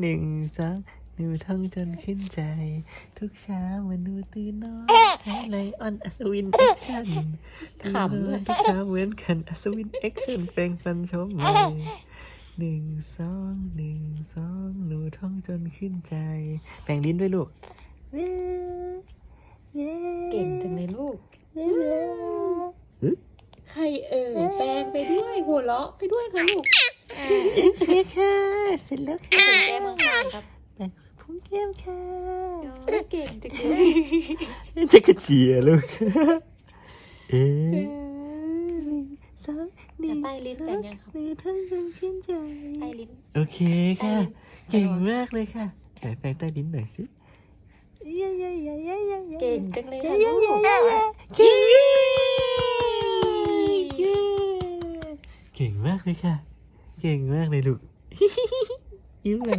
หนึ่งสองหนูท่องจนขึ้นใจ ทุกเช้าเมื่อหนูตื่นนอนใช้ไลออนอัศวินแอคชั่นตื่นทุกเช้าเหมือนกันอัศวินแอคชั่นแปลงฟันชมเลยหนึ่งสองหนึ่งสองหนูท่องจนขึ้นใจแปลงลิ้นด้วยลูก เก่งจังเลยลูก ใครเอ่ยแปลงไปด้วยหัวเราะไปด้วยค่ะลูก เคค่ะเสร็จแล้วค่ะเป็นแก้มข้างๆครับแปลงพุ่งแก้มค่ะโอ้ยเก่งจังเลยจะกระเจียลูกเอ๊ะหนึ่งสองหนึ่งใต้ลิ้นแปลงยังครับหนึ่งท่องจนขึ้นใจใต้ลิ้นโอเคค่ะ เก่งมากเลยค่ะไหนแปลงใต้ลิ้นหน่อยสิเก่งจังเลยค่ะเก่งลูกเก่งเก่งมากเลยค่ะ เก่งมากเลยลูกยิ้มเลย